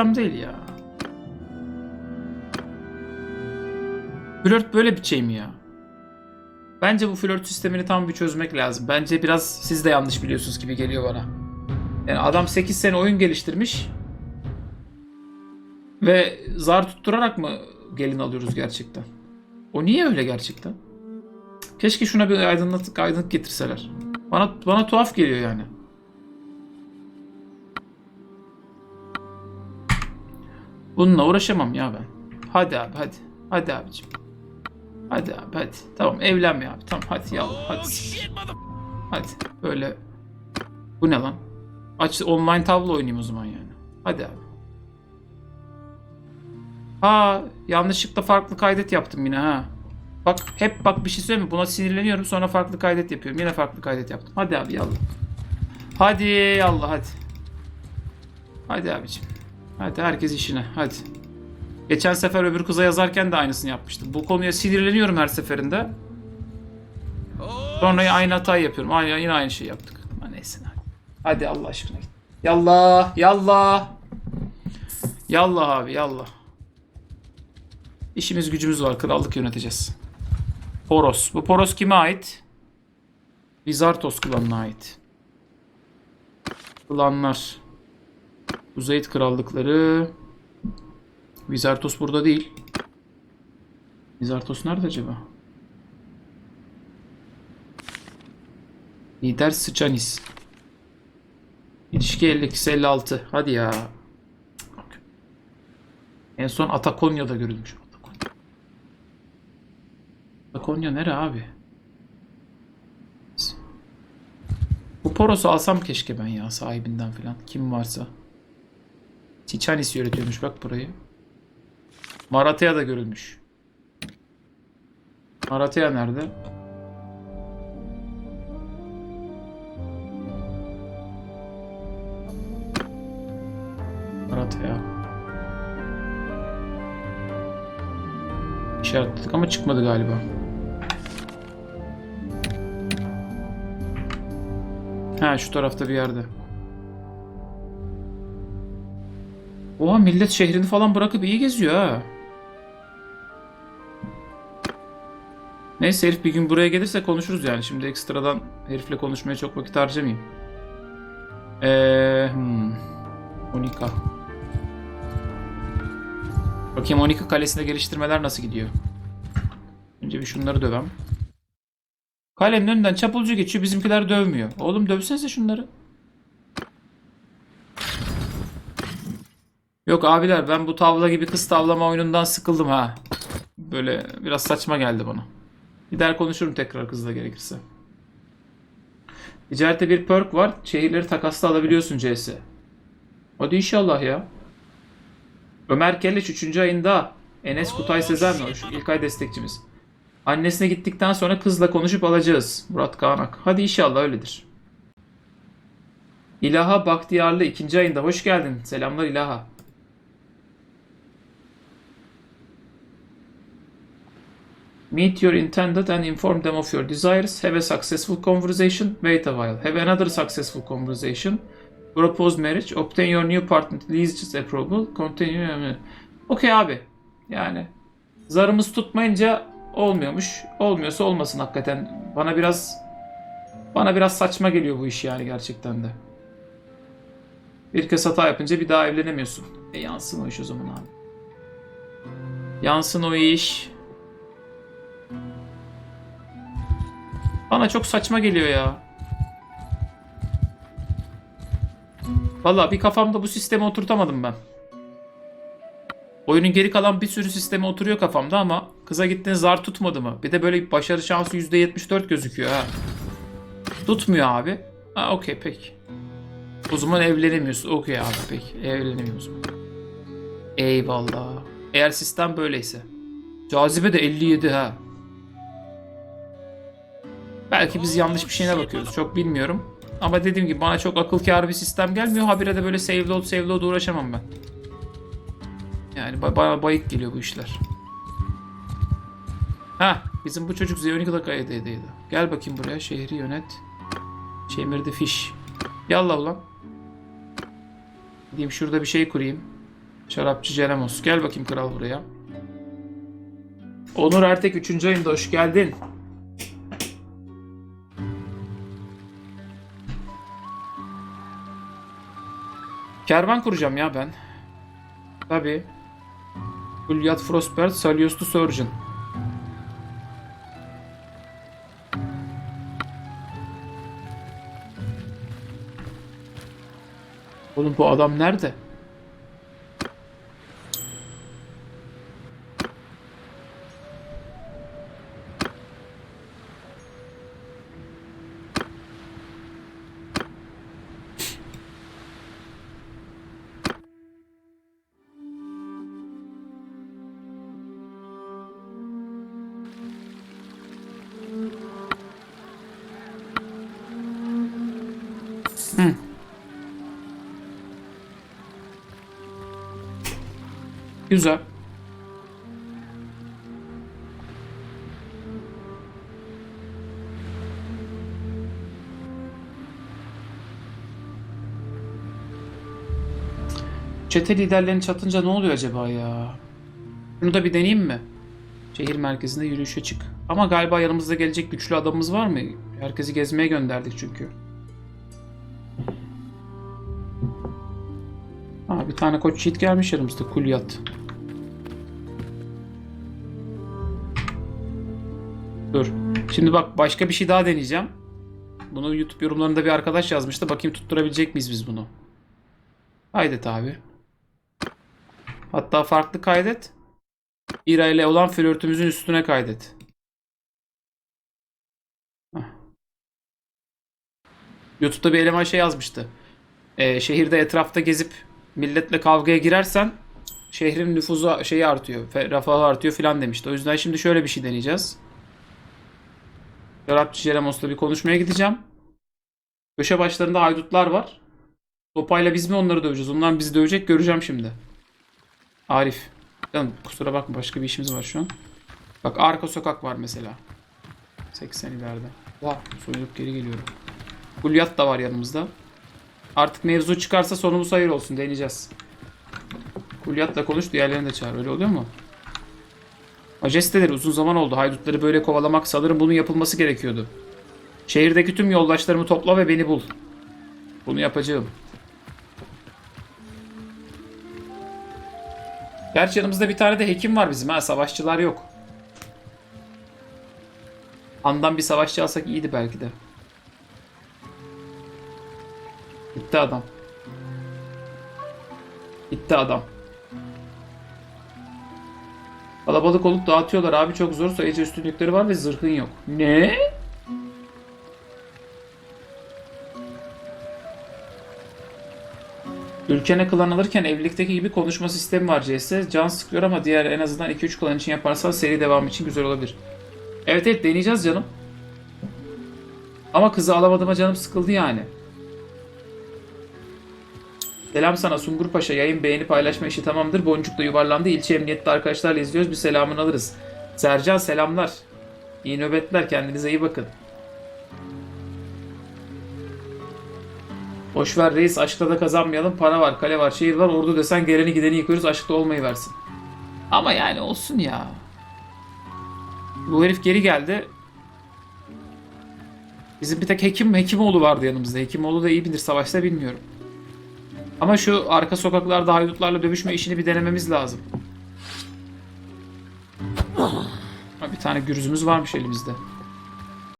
sistem değil ya. Flört böyle bir şey mi ya? Bence bu flört sistemini tam bir çözmek lazım. Bence biraz siz de yanlış biliyorsunuz gibi geliyor bana. Yani adam 8 sene oyun geliştirmiş. Ve zar tutturarak mı gelin alıyoruz gerçekten? O niye öyle gerçekten? Keşke şuna bir aydınlık aydınlık getirseler. Bana bana tuhaf geliyor yani. Bununla uğraşamam ya ben. Hadi abi hadi. Hadi abicim. Hadi abi hadi. Tamam evlenme abi. Tamam hadi yallah hadi. Hadi böyle. Bu ne lan? Aç online tablo oynayayım o zaman yani. Hadi abi. Ha yanlışlıkla farklı kaydet yaptım yine ha. Bak hep bak bir şey söyleyeyim mi? Buna sinirleniyorum sonra farklı kaydet yapıyorum. Yine farklı kaydet yaptım. Hadi abi yallah. Hadi yallah hadi. Hadi abicim. Hadi herkes işine hadi. Geçen sefer öbür kıza yazarken de aynısını yapmıştım. Bu konuya sinirleniyorum her seferinde. Sonra aynı hatayı yapıyorum. Aynı, yine aynı şeyi yaptık. Ama neyse. Hadi Allah aşkına git. Yallah, yallah. Yallah abi, yallah. İşimiz gücümüz var. Krallık yöneteceğiz. Poros. Bu Poros kime ait? Vizartos klanına ait. Klanlar. Kuzeyt krallıkları. Vizartos burada değil. Vizartos nerede acaba? Lider Sıçanis. İlişki 52 56. Hadi ya. En son Atakonya'da görülmüş. Atakonya. Atakonya nere abi? Bu Poros'u alsam keşke ben ya sahibinden falan. Kim varsa. Tiçanis yönetiyormuş bak burayı. Maratea da görülmüş. Maratea nerede? Maratea. İşaretledik ama çıkmadı galiba. Ha şu tarafta bir yerde. Oha millet şehrini falan bırakıp iyi geziyor ha. Neyse herif bir gün buraya gelirse konuşuruz yani. Şimdi ekstradan herifle konuşmaya çok vakit harcamayayım. Eee... Hmm. Monika. Bakayım Monika kalesinde geliştirmeler nasıl gidiyor. Önce bir şunları dövem. Kalenin önünden çapulcu geçiyor bizimkiler dövmüyor. Oğlum dövsenize şunları. Yok abiler ben bu tavla gibi kız tavlama oyunundan sıkıldım ha. Böyle biraz saçma geldi bana. Gider konuşurum tekrar kızla gerekirse. Ticarette bir perk var. Şehirleri takasla alabiliyorsun CS. Hadi inşallah ya. Ömer Kelleş 3. ayında. Enes Kutay Sezer mi? Şu ilk ay destekçimiz. Annesine gittikten sonra kızla konuşup alacağız. Murat Kağanak. Hadi inşallah öyledir. İlaha Bahtiyarlı 2. ayında. Hoş geldin. Selamlar İlaha. Meet your intended and inform them of your desires. Have a successful conversation. Wait a while. Have another successful conversation. Propose marriage. Obtain your new partner leases approval. Continue. Okey abi. Yani zarımız tutmayınca olmuyormuş. Olmuyorsa olmasın hakikaten. Bana biraz bana biraz saçma geliyor bu iş yani gerçekten de. Bir kez hata yapınca bir daha evlenemiyorsun. E yansın o iş o zaman abi. Yansın o iş. Bana çok saçma geliyor ya. Valla bir kafamda bu sistemi oturtamadım ben. Oyunun geri kalan bir sürü sistemi oturuyor kafamda ama kıza gittiğin zar tutmadı mı? Bir de böyle başarı şansı %74 gözüküyor ha. Tutmuyor abi. Ha okey peki. O zaman evlenemiyorsun. Okey abi peki. Evlenemiyoruz. Eyvallah. Eğer sistem böyleyse. Cazibe de 57 ha. Belki biz yanlış bir şeyine bakıyoruz. Çok bilmiyorum. Ama dediğim gibi bana çok akıl kârı bir sistem gelmiyor. Habire de böyle save load save load uğraşamam ben. Yani ba- bana bayık geliyor bu işler. Ha, bizim bu çocuk Zeonika'da kaydedeydi. Gel bakayım buraya. Şehri yönet. Şemirde fiş. Yallah ulan. Gideyim şurada bir şey kurayım. Şarapçı Ceremos. Gel bakayım kral buraya. Onur Ertek 3. ayında hoş geldin. Kervan kuracağım ya ben. Tabi. Gulliat Frostbert, Salios'tu Surgeon. Oğlum bu adam nerede? Güzel. Çete liderlerini çatınca ne oluyor acaba ya? Bunu da bir deneyeyim mi? Şehir merkezinde yürüyüşe çık. Ama galiba yanımızda gelecek güçlü adamımız var mı? Herkesi gezmeye gönderdik çünkü. Ha, bir tane koç yiğit gelmiş yanımızda. Kulyat. Dur. Şimdi bak başka bir şey daha deneyeceğim. Bunu YouTube yorumlarında bir arkadaş yazmıştı. Bakayım tutturabilecek miyiz biz bunu? Kaydet abi. Hatta farklı kaydet. İra ile olan flörtümüzün üstüne kaydet. Hah. YouTube'da bir eleman şey yazmıştı. Ee, şehirde etrafta gezip milletle kavgaya girersen şehrin nüfuzu şeyi artıyor, refahı artıyor filan demişti. O yüzden şimdi şöyle bir şey deneyeceğiz. Şarapçı Jeremos'la bir konuşmaya gideceğim. Köşe başlarında haydutlar var. Sopayla biz mi onları döveceğiz? Onlar bizi dövecek göreceğim şimdi. Arif. Canım kusura bakma başka bir işimiz var şu an. Bak arka sokak var mesela. 80 ileride. Vah soyulup geri geliyorum. Gulyat da var yanımızda. Artık mevzu çıkarsa sonumuz hayır olsun deneyeceğiz. Gulyat'la konuş diğerlerini de çağır. Öyle oluyor mu? Majesteleri uzun zaman oldu. Haydutları böyle kovalamak sanırım bunun yapılması gerekiyordu. Şehirdeki tüm yoldaşlarımı topla ve beni bul. Bunu yapacağım. Gerçi yanımızda bir tane de hekim var bizim ha. Savaşçılar yok. Andan bir savaşçı alsak iyiydi belki de. Gitti adam. Gitti adam. Kalabalık olup dağıtıyorlar abi çok zor sayıcı üstünlükleri var ve zırhın yok. Ne? Ülkene klan alırken evlilikteki gibi konuşma sistemi var CS. Can sıkıyor ama diğer en azından 2-3 klan için yaparsan seri devam için güzel olabilir. Evet evet deneyeceğiz canım. Ama kızı alamadığıma canım sıkıldı yani. Selam sana Sungur Paşa. Yayın beğeni paylaşma işi tamamdır. Boncukla yuvarlandı. İlçe emniyette arkadaşlarla izliyoruz. Bir selamını alırız. Sercan selamlar. İyi nöbetler. Kendinize iyi bakın. Boşver reis. Aşkta da kazanmayalım. Para var, kale var, şehir var. Ordu desen geleni gideni yıkıyoruz. Aşkta olmayı versin. Ama yani olsun ya. Bu herif geri geldi. Bizim bir tek Hekim Hekimoğlu vardı yanımızda. Hekimoğlu da iyi bilir savaşta bilmiyorum. Ama şu arka sokaklarda haydutlarla dövüşme işini bir denememiz lazım. Bir tane gürüzümüz varmış elimizde.